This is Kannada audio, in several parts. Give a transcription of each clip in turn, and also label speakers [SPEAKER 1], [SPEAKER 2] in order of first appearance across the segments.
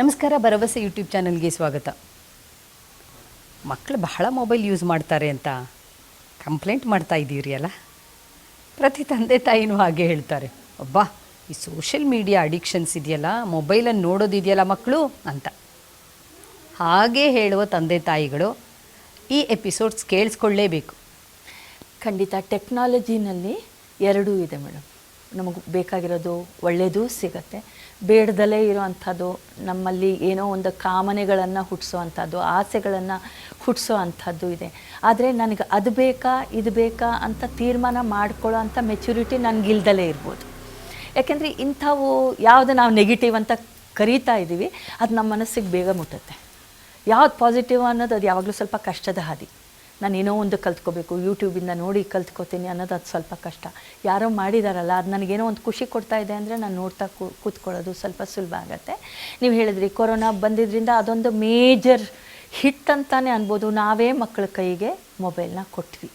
[SPEAKER 1] ನಮಸ್ಕಾರ, ಭರವಸೆ ಯೂಟ್ಯೂಬ್ ಚಾನಲ್ಗೆ ಸ್ವಾಗತ. ಮಕ್ಕಳು ಬಹಳ ಮೊಬೈಲ್ ಯೂಸ್ ಮಾಡ್ತಾರೆ ಅಂತ ಕಂಪ್ಲೇಂಟ್ ಮಾಡ್ತಾ ಇದ್ದೀರಿ ಅಲ್ಲ? ಪ್ರತಿ ತಂದೆ ತಾಯಿನೂ ಹಾಗೆ ಹೇಳ್ತಾರೆ. ಅಬ್ಬಾ, ಈ ಸೋಷಿಯಲ್ ಮೀಡಿಯಾ ಅಡಿಕ್ಷನ್ಸ್ ಇದೆಯಲ್ಲ ಮೊಬೈಲನ್ನು ನೋಡೋದಿದೆಯಲ್ಲ ಮಕ್ಕಳು ಅಂತ. ಹಾಗೆ ಹೇಳುವ ತಂದೆ ತಾಯಿಗಳು ಈ ಎಪಿಸೋಡ್ಸ್ ಕೇಳಿಸ್ಕೊಳ್ಳೇಬೇಕು.
[SPEAKER 2] ಖಂಡಿತ ಟೆಕ್ನಾಲಜಿನಲ್ಲಿ ಎರಡೂ ಇದೆ ಮೇಡಮ್. ನಮಗೆ ಬೇಕಾಗಿರೋದು ಒಳ್ಳೆಯದೂ ಸಿಗತ್ತೆ. ಬೇಡದಲ್ಲೇ ಇರೋವಂಥದ್ದು, ನಮ್ಮಲ್ಲಿ ಏನೋ ಒಂದು ಕಾಮನೆಗಳನ್ನು ಹುಟ್ಟಿಸೋ ಅಂಥದ್ದು ಆಸೆಗಳನ್ನು ಹುಟ್ಟಿಸೋ ಅಂಥದ್ದು ಇದೆ. ಆದರೆ ನನಗೆ ಅದು ಬೇಕಾ, ಇದು ಬೇಕಾ ಅಂತ ತೀರ್ಮಾನ ಮಾಡ್ಕೊಳ್ಳೋ ಅಂಥ ಮೆಚುರಿಟಿ ನನಗಿಲ್ದಲೇ ಇರ್ಬೋದು. ಯಾಕೆಂದರೆ ಇಂಥವು ಯಾವುದು ನಾವು ನೆಗೆಟಿವ್ ಅಂತ ಕರೀತಾ ಇದ್ದೀವಿ, ಅದು ನಮ್ಮ ಮನಸ್ಸಿಗೆ ಬೇಗ ಮುಟ್ಟುತ್ತೆ. ಯಾವ್ದು ಪಾಸಿಟಿವ್ ಅನ್ನೋದು ಅದು ಯಾವಾಗಲೂ ಸ್ವಲ್ಪ ಕಷ್ಟದ ಹಾದಿ. ನಾನು ಏನೋ ಒಂದು ಕಲ್ತ್ಕೋಬೇಕು ಯೂಟ್ಯೂಬಿಂದ ನೋಡಿ ಕಲ್ತ್ಕೋತೀನಿ ಅನ್ನೋದು ಅದು ಸ್ವಲ್ಪ ಕಷ್ಟ. ಯಾರೋ ಮಾಡಿದಾರಲ್ಲ, ಅದು ನನಗೇನೋ ಒಂದು ಖುಷಿ ಕೊಡ್ತಾ ಇದೆ ಅಂದರೆ ನಾನು ನೋಡ್ತಾ ಕೂತ್ಕೊಳ್ಳೋದು ಸ್ವಲ್ಪ ಸುಲಭ ಆಗುತ್ತೆ. ನೀವು ಹೇಳಿದ್ರಿ, ಕೊರೋನಾ ಬಂದಿದ್ದರಿಂದ ಅದೊಂದು ಮೇಜರ್ ಹಿಟ್ ಅಂತಾನೆ ಅನ್ಬೋದು. ನಾವೇ ಮಕ್ಕಳ ಕೈಗೆ ಮೊಬೈಲ್ನ ಕೊಟ್ವಿ.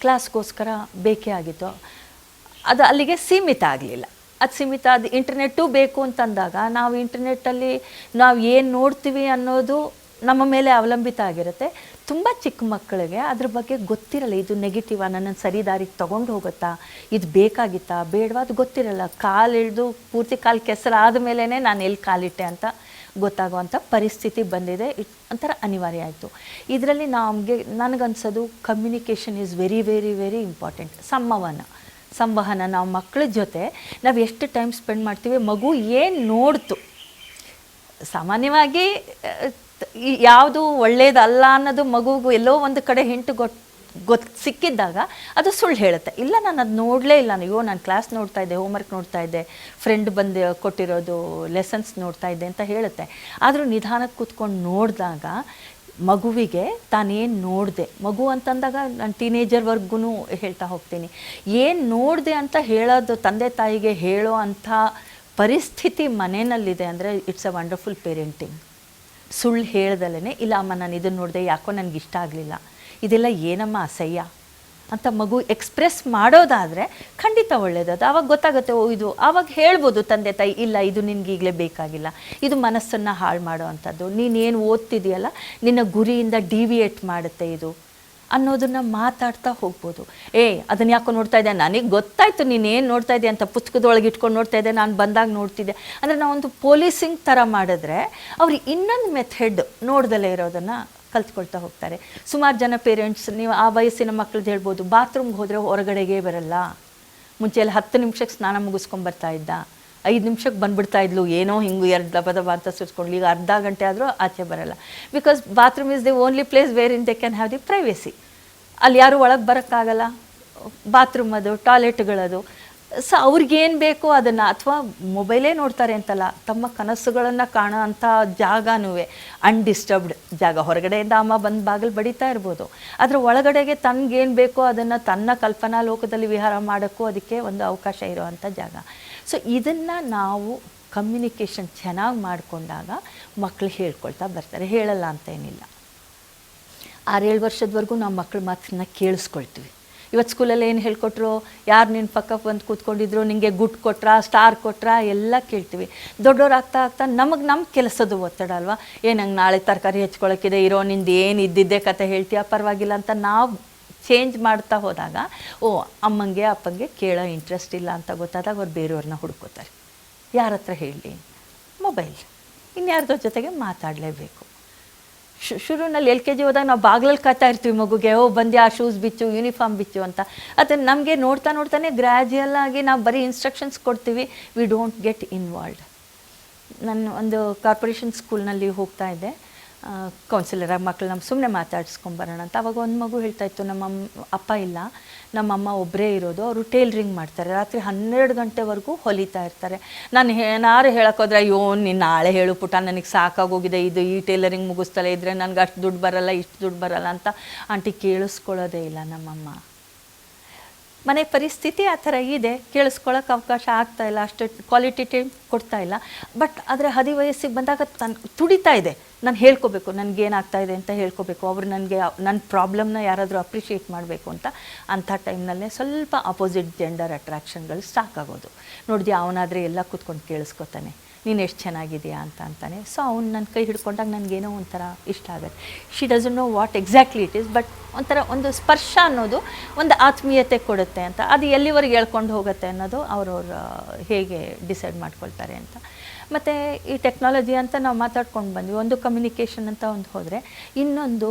[SPEAKER 2] ಕ್ಲಾಸ್ಗೋಸ್ಕರ ಬೇಕೇ ಆಗಿತ್ತು. ಅದು ಅಲ್ಲಿಗೆ ಸೀಮಿತ ಆಗಲಿಲ್ಲ. ಅದು ಸೀಮಿತ ಅದು ಇಂಟರ್ನೆಟ್ಟು ಬೇಕು ಅಂತಂದಾಗ ನಾವು ಇಂಟರ್ನೆಟ್ಟಲ್ಲಿ ನಾವು ಏನು ನೋಡ್ತೀವಿ ಅನ್ನೋದು ನಮ್ಮ ಮೇಲೆ ಅವಲಂಬಿತ ಆಗಿರುತ್ತೆ. ತುಂಬ ಚಿಕ್ಕ ಮಕ್ಕಳಿಗೆ ಅದ್ರ ಬಗ್ಗೆ ಗೊತ್ತಿರಲ್ಲ, ಇದು ನೆಗೆಟಿವ್ ನನ್ನನ್ನು ಸರಿ ದಾರಿಗೆ ತೊಗೊಂಡು ಹೋಗುತ್ತಾ? ಇದು ಬೇಕಾಗಿತ್ತಾ? ಬೇಡವಾ? ಅದು ಗೊತ್ತಿರಲ್ಲ. ಕಾಲು ಹಿಡಿದು ಪೂರ್ತಿ ಕಾಲು ಕೆಸರಾದ ಮೇಲೇ ನಾನು ಎಲ್ಲಿ ಕಾಲಿಟ್ಟೆ ಅಂತ ಗೊತ್ತಾಗುವಂಥ ಪರಿಸ್ಥಿತಿ ಬಂದಿದೆ. ಇಟ್ ಒಂಥರ ಅನಿವಾರ್ಯ ಆಯಿತು. ಇದರಲ್ಲಿ ನಮಗೆ, ನನಗನ್ಸೋದು communication is very very very important ಸಂವಹನ. ಸಂವಹನ. ನಾವು ಮಕ್ಕಳ ಜೊತೆ ನಾವು ಎಷ್ಟು ಟೈಮ್ ಸ್ಪೆಂಡ್ ಮಾಡ್ತೀವಿ, ಮಗು ಏನು ನೋಡ್ತು? ಸಾಮಾನ್ಯವಾಗಿ ಯಾವುದು ಒಳ್ಳೇದಲ್ಲ ಅನ್ನೋದು ಮಗುಗೂ ಎಲ್ಲೋ ಒಂದು ಕಡೆ ಹಿಂಟು ಗೊತ್ತು ಗೊತ್ತು ಸಿಕ್ಕಿದ್ದಾಗ ಅದು ಸುಳ್ಳು ಹೇಳುತ್ತೆ. ಇಲ್ಲ, ನಾನು ಅದು ನೋಡಲೇ ಇಲ್ಲ. ಅಯ್ಯೋ, ನಾನು ಕ್ಲಾಸ್ ನೋಡ್ತಾ ಇದ್ದೆ ಹೋಮ್ವರ್ಕ್ ನೋಡ್ತಾ ಇದ್ದೆ ಫ್ರೆಂಡ್ ಬಂದು ಕೊಟ್ಟಿರೋದು ಲೆಸನ್ಸ್ ನೋಡ್ತಾ ಇದ್ದೆ ಅಂತ ಹೇಳುತ್ತೆ. ಆದರೂ ನಿಧಾನಕ್ಕೆ ಕೂತ್ಕೊಂಡು ನೋಡಿದಾಗ ಮಗುವಿಗೆ ತಾನೇನು ನೋಡಿದೆ? ಮಗು ಅಂತಂದಾಗ ನಾನು ಟೀನೇಜರ್ವರೆಗೂ ಹೇಳ್ತಾ ಹೋಗ್ತೀನಿ. ಏನು ನೋಡಿದೆ ಅಂತ ಹೇಳೋದು ತಂದೆ ತಾಯಿಗೆ ಹೇಳೋ ಅಂಥ ಪರಿಸ್ಥಿತಿ ಮನೆಯಲ್ಲಿದೆ ಅಂದರೆ ಇಟ್ಸ್ ಅ ವಂಡರ್ಫುಲ್ ಪೇರೆಂಟಿಂಗ್ ಸುಳ್ಳು ಹೇಳ್ದಲೇ ಇಲ್ಲ ಅಮ್ಮ, ನಾನು ಇದನ್ನು ನೋಡಿದೆ, ಯಾಕೋ ನನಗೆ ಇಷ್ಟ ಆಗಲಿಲ್ಲ. ಇದೆಲ್ಲ ಏನಮ್ಮ ಅಸಹ್ಯ? ಅಂತ ಮಗು ಎಕ್ಸ್ಪ್ರೆಸ್ ಮಾಡೋದಾದರೆ ಖಂಡಿತ ಒಳ್ಳೆಯದದು ಆವಾಗ ಗೊತ್ತಾಗುತ್ತೆ, ಓ, ಇದು ಆವಾಗ ಹೇಳ್ಬೋದು ತಂದೆ, ತಾಯಿ, ಇಲ್ಲ, ಇದು ನಿನಗೆ ಈಗಲೇ ಬೇಕಾಗಿಲ್ಲ. ಇದು ಮನಸ್ಸನ್ನು ಹಾಳು ಮಾಡೋ ಅಂಥದ್ದು. ನೀನೇನು ಓದ್ತಿದೆಯಲ್ಲ, ನಿನ್ನ ಗುರಿಯಿಂದ ಡಿವಿಯೇಟ್ ಮಾಡುತ್ತೆ ಇದು. ಅನ್ನೋದನ್ನು ಮಾತಾಡ್ತಾ ಹೋಗ್ಬೋದು. ಏ ಅದನ್ನ ಯಾಕೋ ನೋಡ್ತಾ ಇದ್ದೆ ನನಗೆ ಗೊತ್ತಾಯ್ತು ನೀನೇನು ನೋಡ್ತಾ ಇದ್ದೆ ಅಂತ ಪುಸ್ತಕದೊಳಗೆ ಇಟ್ಕೊಂಡು ನೋಡ್ತಾ ಇದ್ದೆ ನಾನು ಬಂದಾಗ ನೋಡ್ತಿದ್ದೆ ಅಂದರೆ ನಾವೊಂದು ಪೊಲೀಸಿಂಗ್ ಥರ ಮಾಡಿದ್ರೆ ಅವ್ರು ಇನ್ನೊಂದು ಮೆಥಡ್ ನೋಡ್ದಲೇ ಇರೋದನ್ನು ಕಲ್ತ್ಕೊಳ್ತಾ ಹೋಗ್ತಾರೆ. ಸುಮಾರು ಜನ ಪೇರೆಂಟ್ಸ್ ನೀವು ಆ ವಯಸ್ಸಿನ ಮಕ್ಳದ್ದು ಹೇಳ್ಬೋದು ಬಾತ್ರೂಮ್ಗೆ ಹೋದರೆ ಹೊರಗಡೆಗೆ ಬರಲ್ಲ. ಮುಂಚೆ ಎಲ್ಲ ಹತ್ತು ನಿಮಿಷಕ್ಕೆ ಸ್ನಾನ ಮುಗಿಸ್ಕೊಂಬರ್ತಾ ಇದ್ದ. ಐದು ನಿಮಿಷಕ್ಕೆ ಬಂದ್ಬಿಡ್ತಾ ಇದ್ಲು, ಏನೋ ಹಿಂಗೆ ಎರಡು ದಬ ದಬ ಅಂತ ಸುರಿಸ್ಕೊಂಡು ಈಗ ಅರ್ಧ ಗಂಟೆ ಆದರೂ ಆಚೆ ಬರಲ್ಲ. Because bathroom is the only place where in they can have the privacy ಅಲ್ಲಿ ಯಾರು ಒಳಗೆ ಬರೋಕ್ಕಾಗಲ್ಲ. ಬಾತ್ರೂಮ್ ಅದು ಟಾಯ್ಲೆಟ್ಗಳದು ಸೊ ಅವ್ರಿಗೇನು ಬೇಕೋ ಅದನ್ನು, ಅಥವಾ ಮೊಬೈಲೇ ನೋಡ್ತಾರೆ ಅಂತಲ್ಲ, ತಮ್ಮ ಕನಸುಗಳನ್ನು ಕಾಣೋ ಅಂಥ ಜಾಗನೂ ಅನ್ಡಿಸ್ಟರ್ಬ್ಡ್ ಜಾಗ. ಹೊರಗಡೆಯಿಂದ ಅಮ್ಮ ಬಂದು ಬಾಗಿಲು ಬಡಿತಾ ಇರ್ಬೋದು. ಆದರೆ ಒಳಗಡೆಗೆ ತನಗೇನು ಬೇಕೋ ಅದನ್ನು ತನ್ನ ಕಲ್ಪನಾ ಲೋಕದಲ್ಲಿ ವಿಹಾರ ಮಾಡೋಕ್ಕೂ ಅದಕ್ಕೆ ಒಂದು ಅವಕಾಶ ಇರುವಂಥ ಜಾಗ. ಸೊ ಇದನ್ನು ನಾವು ಕಮ್ಯುನಿಕೇಷನ್ ಚೆನ್ನಾಗಿ ಮಾಡಿಕೊಂಡಾಗ ಮಕ್ಕಳು ಹೇಳ್ಕೊಳ್ತಾ ಬರ್ತಾರೆ. ಹೇಳಲ್ಲ ಅಂತ ಏನಿಲ್ಲ. ಆರೇಳು ವರ್ಷದವರೆಗೂ ನಾವು ಮಕ್ಕಳ ಮಾತನ್ನ ಕೇಳಿಸ್ಕೊಳ್ತೀವಿ. ಇವತ್ತು ಸ್ಕೂಲಲ್ಲಿ ಏನು ಹೇಳ್ಕೊಟ್ರು? ಯಾರು ನಿನ್ನ ಪಕ್ಕ ಬಂದು ಕೂತ್ಕೊಂಡಿದ್ರು? ನಿಮಗೆ ಗುಡ್ ಕೊಟ್ರಾ, ಸ್ಟಾರ್ ಕೊಟ್ರಾ? ಎಲ್ಲ ಕೇಳ್ತೀವಿ. ದೊಡ್ಡವ್ರು ಆಗ್ತಾ ನಮಗೆ ನಮ್ಮ ಕೆಲಸದ ಒತ್ತಡ ಅಲ್ವಾ? ಏನು ನಂಗೆ ನಾಳೆ ತರಕಾರಿ ಹೆಚ್ಕೊಳಕ್ಕಿದೆ? ಇರೋ, ನಿಂದು ಏನು ಇದ್ದಿದ್ದೆ ಕತೆ ಹೇಳ್ತೀಯ? ಪರವಾಗಿಲ್ಲ ಅಂತ ನಾವು ಚೇಂಜ್ ಮಾಡ್ತಾ ಹೋದಾಗ, ಓ, ಅಮ್ಮಂಗೆ, ಅಪ್ಪಂಗೆ ಕೇಳೋ ಇಂಟ್ರೆಸ್ಟ್ ಇಲ್ಲ ಅಂತ ಗೊತ್ತಾದಾಗ ಅವ್ರು ಬೇರೆಯವ್ರನ್ನ ಹುಡ್ಕೋತಾರೆ. ಯಾರ ಹತ್ರ ಹೇಳಿ? ಮೊಬೈಲ್. ಇನ್ಯಾರ್ದೋ ಜೊತೆಗೆ ಮಾತಾಡಲೇಬೇಕು. ಶುರುನಲ್ಲಿ ಎಲ್ ಕೆ ಜಿ ಹೋದಾಗ ನಾವು ಬಾಗ್ಲಲ್ಲಿ ಕಾಯ್ತಾ ಇರ್ತೀವಿ ಮಗುಗೆ, ಓ, ಬಂದ್ಯಾ ಆ ಶೂಸ್ ಬಿಚ್ಚು ಯೂನಿಫಾರ್ಮ್ ಬಿಚ್ಚು ಅಂತ. ಅದನ್ನು ನಮಗೆ ನೋಡ್ತಾ ನೋಡ್ತಾನೆ ಗ್ರ್ಯಾಜುಯಲ್ ಆಗಿ ನಾವು ಬರೀ ಇನ್ಸ್ಟ್ರಕ್ಷನ್ಸ್ ಕೊಡ್ತೀವಿ. ವಿ ಡೋಂಟ್ ಗೆಟ್ ಇನ್ವಾಲ್ವ್ಡ್ ನಾನು ಒಂದು ಕಾರ್ಪೊರೇಷನ್ ಸ್ಕೂಲ್ನಲ್ಲಿ ಹೋಗ್ತಾ ಇದ್ದೆ. ಕೌನ್ಸಿಲರಾಗಿ ಮಕ್ಕಳು ನಮ್ಮ ಸುಮ್ಮನೆ ಮಾತಾಡ್ಸ್ಕೊಂಬರೋಣ ಅಂತ. ಅವಾಗ ಒಂದು ಮಗು ಹೇಳ್ತಾ ಇತ್ತು, ನಮ್ಮ ಅಮ್ಮ, ಅಪ್ಪ ಇಲ್ಲ. ನಮ್ಮಮ್ಮ ಒಬ್ಬರೇ ಇರೋದು. ಅವರು ಟೇಲ್ರಿಂಗ್ ಮಾಡ್ತಾರೆ. ರಾತ್ರಿ ಹನ್ನೆರಡು ಗಂಟೆವರೆಗೂ ಹೊಲಿತಾ ಇರ್ತಾರೆ. ನಾನು ಏನಾರು ಹೇಳೋಕ್ಕೋದ್ರೆ ಅಯ್ಯೋ, ನೀನು ನಾಳೆ ಹೇಳು ಪುಟ ನನಗೆ ಸಾಕಾಗೋಗಿದೆ. ಇದು ಈ ಟೇಲರಿಂಗ್ ಮುಗಿಸ್ತಲೇ ಇದ್ದರೆ ನನಗೆ ಅಷ್ಟು ದುಡ್ಡು ಬರಲ್ಲ, ಇಷ್ಟು ದುಡ್ಡು ಬರಲ್ಲ ಅಂತ. ಆಂಟಿ ಕೇಳಿಸ್ಕೊಳ್ಳೋದೇ ಇಲ್ಲ ನಮ್ಮಮ್ಮ. ಮನೆ ಪರಿಸ್ಥಿತಿ ಆ ಥರ ಇದೆ ಕೇಳಿಸ್ಕೊಳ್ಳೋಕೆ ಅವಕಾಶ ಆಗ್ತಾ ಇಲ್ಲ, ಅಷ್ಟು ಕ್ವಾಲಿಟಿ ಟೈಮ್ ಕೊಡ್ತಾ ಇಲ್ಲ. ಬಟ್ ಆದರೆ ಹದಿ ವಯಸ್ಸಿಗೆ ಬಂದಾಗ ತನ್ನ ತುಡಿತಾ ಇದೆ. ನಾನು ಹೇಳ್ಕೋಬೇಕು, ನನಗೇನಾಗ್ತಾ ಇದೆ ಅಂತ ಹೇಳ್ಕೋಬೇಕು. ಅವರು ನನಗೆ ನನ್ನ ಪ್ರಾಬ್ಲಮ್ನ ಯಾರಾದರೂ ಅಪ್ರಿಷಿಯೇಟ್ ಮಾಡಬೇಕು ಅಂತ, ಅಂಥ ಟೈಮ್ನಲ್ಲೇ ಸ್ವಲ್ಪ ಅಪೋಸಿಟ್ ಜೆಂಡರ್ ಅಟ್ರಾಕ್ಷನ್ಗಳು ಸಾಕಾಗೋದು. ನೋಡಿದ್ಯಾ, ಅವನಾದರೆ ಎಲ್ಲ ಕೂತ್ಕೊಂಡು ಕೇಳಿಸ್ಕೊತಾನೆ. ನೀನು ಎಷ್ಟು ಚೆನ್ನಾಗಿದೆಯಾ ಅಂತ ಅಂತಾನೆ. ಸೊ ಅವ್ನು ನನ್ನ ಕೈ ಹಿಡ್ಕೊಂಡಾಗ ನನಗೇನೋ ಒಂಥರ ಇಷ್ಟ ಆಗುತ್ತೆ. She doesn't know what exactly it is but ಒಂಥರ ಒಂದು ಸ್ಪರ್ಶ ಅನ್ನೋದು ಒಂದು ಆತ್ಮೀಯತೆ ಕೊಡುತ್ತೆ ಅಂತ. ಅದು ಎಲ್ಲಿವರೆಗೆ ಹೇಳ್ಕೊಂಡು ಹೋಗುತ್ತೆ ಅನ್ನೋದು ಅವ್ರವ್ರ ಹೇಗೆ ಡಿಸೈಡ್ ಮಾಡ್ಕೊಳ್ತಾರೆ ಅಂತ. ಮತ್ತು ಈ ಟೆಕ್ನಾಲಜಿ ಅಂತ ನಾವು ಮಾತಾಡ್ಕೊಂಡು ಬಂದ್ವಿ. ಒಂದು ಕಮ್ಯುನಿಕೇಷನ್ ಅಂತ ಒಂದು ಹೋದರೆ, ಇನ್ನೊಂದು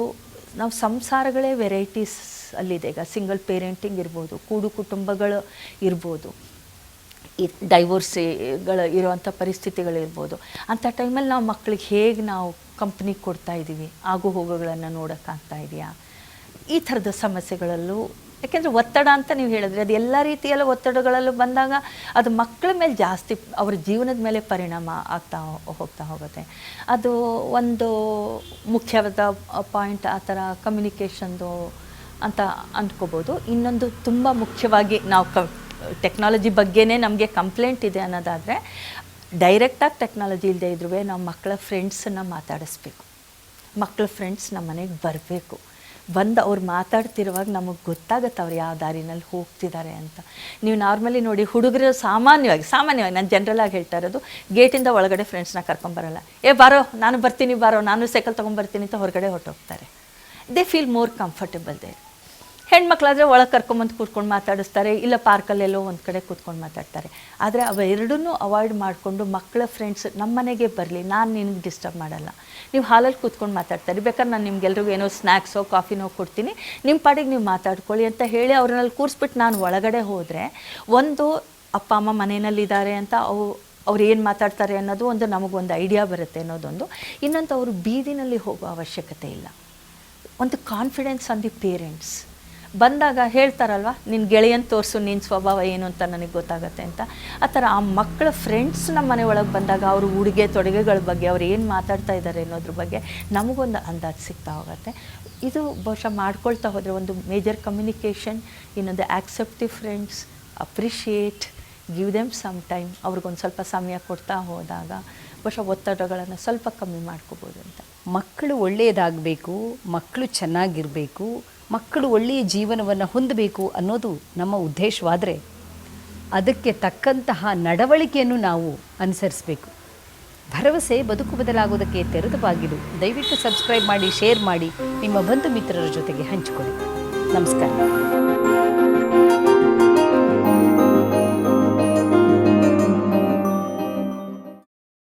[SPEAKER 2] ನಾವು ಸಂಸಾರಗಳೇ ವೆರೈಟೀಸ್ ಅಲ್ಲಿದೆ. ಈಗ ಸಿಂಗಲ್ ಪೇರೆಂಟಿಂಗ್ ಇರ್ಬೋದು, ಕೂಡು ಕುಟುಂಬಗಳು ಇರ್ಬೋದು. ಈ ಡೈವೋರ್ಸಿಗಳು ಇರುವಂಥ ಪರಿಸ್ಥಿತಿಗಳಿರ್ಬೋದು. ಅಂಥ ಟೈಮಲ್ಲಿ ನಾವು ಮಕ್ಕಳಿಗೆ ಹೇಗೆ ನಾವು ಕಂಪ್ನಿ ಕೊಡ್ತಾ ಇದ್ದೀವಿ? ಆಗು ಹೋಗುಗಳನ್ನು ನೋಡೋಕ್ಕಾಗ್ತಾ ಇದೆಯಾ? ಈ ಥರದ ಸಮಸ್ಯೆಗಳಲ್ಲೂ, ಯಾಕೆಂದರೆ ಒತ್ತಡ ಅಂತ ನೀವು ಹೇಳಿದ್ರೆ ಅದು ಎಲ್ಲ ರೀತಿಯಲ್ಲ ಒತ್ತಡಗಳಲ್ಲೂ ಬಂದಾಗ ಅದು ಮಕ್ಕಳ ಮೇಲೆ ಜಾಸ್ತಿ ಅವ್ರ ಜೀವನದ ಮೇಲೆ ಪರಿಣಾಮ ಆಗ್ತಾ ಹೋಗ್ತಾ ಹೋಗುತ್ತೆ. ಅದು ಒಂದು ಮುಖ್ಯವಾದ ಪಾಯಿಂಟ್ ಆ ಥರ ಕಮ್ಯುನಿಕೇಷನ್ದು ಅಂತ ಅಂದ್ಕೋಬೋದು. ಇನ್ನೊಂದು ತುಂಬ ಮುಖ್ಯವಾಗಿ ನಾವು ಕ ಟೆಕ್ನಾಲಜಿ ಬಗ್ಗೆನೇ ನಮಗೆ ಕಂಪ್ಲೇಂಟ್ ಇದೆ ಅನ್ನೋದಾದರೆ ಡೈರೆಕ್ಟಾಗಿ ಟೆಕ್ನಾಲಜಿ ಇಲ್ಲದೆ ಇದ್ರೂ ನಾವು ಮಕ್ಕಳ ಫ್ರೆಂಡ್ಸನ್ನು ಮಾತಾಡಿಸ್ಬೇಕು. ಮಕ್ಕಳ ಫ್ರೆಂಡ್ಸ್ ನಮ್ಮ ಮನೆಗೆ ಬರಬೇಕು. ಬಂದು ಅವ್ರು ಮಾತಾಡ್ತಿರುವಾಗ ನಮಗೆ ಗೊತ್ತಾಗುತ್ತೆ ಅವ್ರು ಯಾವ ದಾರಿನಲ್ಲಿ ಹೋಗ್ತಿದ್ದಾರೆ ಅಂತ. ನೀವು ನಾರ್ಮಲಿ ನೋಡಿ ಹುಡುಗರು ಸಾಮಾನ್ಯವಾಗಿ ಸಾಮಾನ್ಯವಾಗಿ ನಾನು ಜನರಲಾಗಿ ಹೇಳ್ತಾ ಇರೋದು, ಗೇಟಿಂದ ಒಳಗಡೆ ಫ್ರೆಂಡ್ಸ್ನ ಕರ್ಕೊಂಬರಲ್ಲ ಏ, ಬಾರೋ, ನಾನು ಬರ್ತೀನಿ, ಬಾರೋ, ನಾನು ಸೈಕಲ್ ತೊಗೊಂಬರ್ತೀನಿ ಅಂತ ಹೊರಗಡೆ ಹೊರಟೋಗ್ತಾರೆ. They feel more comfortable they ಹೆಣ್ಮಕ್ಳಾದರೆ ಒಳಗೆ ಕರ್ಕೊಂಬಂದು ಕೂತ್ಕೊಂಡು ಮಾತಾಡಿಸ್ತಾರೆ, ಇಲ್ಲ ಪಾರ್ಕಲ್ಲೆಲ್ಲೋ ಒಂದು ಕಡೆ ಕೂತ್ಕೊಂಡು ಮಾತಾಡ್ತಾರೆ. ಆದರೆ ಅವೆರಡನ್ನೂ ಅವಾಯ್ಡ್ ಮಾಡಿಕೊಂಡು ಮಕ್ಕಳ ಫ್ರೆಂಡ್ಸ್ ನಮ್ಮ ಮನೆಗೆ ಬರಲಿ, ನಾನು ನಿನಗೆ ಡಿಸ್ಟರ್ಬ್ ಮಾಡಲ್ಲ. ನೀವು ಹಾಲಲ್ಲಿ ಕೂತ್ಕೊಂಡು ಮಾತಾಡ್ತಾರೆ, ಬೇಕಾದ್ರೆ ನಾನು ನಿಮ್ಗೆಲ್ರಿಗೂ ಏನೋ ಸ್ನ್ಯಾಕ್ಸೋ ಕಾಫಿನೋ ಕೊಡ್ತೀನಿ. ನಿಮ್ಮ ಪಾಡಿಗೆ ನೀವು ಮಾತಾಡ್ಕೊಳ್ಳಿ ಅಂತ ಹೇಳಿ ಅವ್ರನ್ನಲ್ಲಿ ಕೂರಿಸ್ಬಿಟ್ಟು ನಾನು ಒಳಗಡೆ ಹೋದರೆ, ಒಂದು ಅಪ್ಪ, ಅಮ್ಮ ಮನೆಯಲ್ಲಿದ್ದಾರೆ ಅಂತ ಅವು, ಅವ್ರು ಏನು ಮಾತಾಡ್ತಾರೆ ಅನ್ನೋದು ಒಂದು ನಮಗೊಂದು ಐಡಿಯಾ ಬರುತ್ತೆ ಅನ್ನೋದೊಂದು. ಇನ್ನೊಂದು ಅವರು ಬೀದಿನಲ್ಲಿ ಹೋಗೋ ಅವಶ್ಯಕತೆ ಇಲ್ಲ. ಒಂದು ಕಾನ್ಫಿಡೆನ್ಸ್ ಆನ್ ದಿ ಪೇರೆಂಟ್ಸ್ ಬಂದಾಗ ಹೇಳ್ತಾರಲ್ವ ನಿನ್ನ ಗೆಳೆಯನ್ ತೋರಿಸು ನಿನ್ನ ಸ್ವಭಾವ ಏನು ಅಂತ ನನಗೆ ಗೊತ್ತಾಗುತ್ತೆ ಅಂತ. ಆ ಥರ ಆ ಮಕ್ಕಳ ಫ್ರೆಂಡ್ಸ್ ನಮ್ಮ ಮನೆ ಒಳಗೆ ಬಂದಾಗ ಅವರು ಉಡುಗೆ, ತೊಡುಗೆಗಳ ಬಗ್ಗೆ ಅವ್ರು ಏನು ಮಾತಾಡ್ತಾ ಇದ್ದಾರೆ ಅನ್ನೋದ್ರ ಬಗ್ಗೆ ನಮಗೊಂದು ಅಂದಾಜು ಸಿಗ್ತಾ ಹೋಗುತ್ತೆ. ಇದು ಬಹುಶಃ ಮಾಡ್ಕೊಳ್ತಾ ಹೋದರೆ ಒಂದು ಮೇಜರ್ ಕಮ್ಯುನಿಕೇಷನ್ ಇನ್ನೊಂದು acceptive friends appreciate give them some time ಅವ್ರಿಗೊಂದು ಸ್ವಲ್ಪ ಸಮಯ ಕೊಡ್ತಾ ಹೋದಾಗ ಬಹುಶಃ ಒತ್ತಡಗಳನ್ನು ಸ್ವಲ್ಪ ಕಮ್ಮಿ ಮಾಡ್ಕೋಬೋದು ಅಂತ.
[SPEAKER 1] ಮಕ್ಕಳು ಒಳ್ಳೆಯದಾಗಬೇಕು ಮಕ್ಕಳು ಚೆನ್ನಾಗಿರಬೇಕು ಮಕ್ಕಳು ಒಳ್ಳೆಯ ಜೀವನವನ್ನು ಹೊಂದಬೇಕು ಅನ್ನೋದು ನಮ್ಮ ಉದ್ದೇಶವಾದರೆ ಅದಕ್ಕೆ ತಕ್ಕಂತಹ ನಡವಳಿಕೆಯನ್ನು ನಾವು ಅನುಸರಿಸಬೇಕು. ಭರವಸೆ, ಬದುಕು ಬದಲಾಗೋದಕ್ಕೆ ತೆರೆದ ಬಾಗಿಲು. ದಯವಿಟ್ಟು ಸಬ್ಸ್ಕ್ರೈಬ್ ಮಾಡಿ, ಶೇರ್ ಮಾಡಿ. ನಿಮ್ಮ ಬಂಧು ಮಿತ್ರರ ಜೊತೆಗೆ ಹಂಚಿಕೊಳ್ಳಿ. ನಮಸ್ಕಾರ.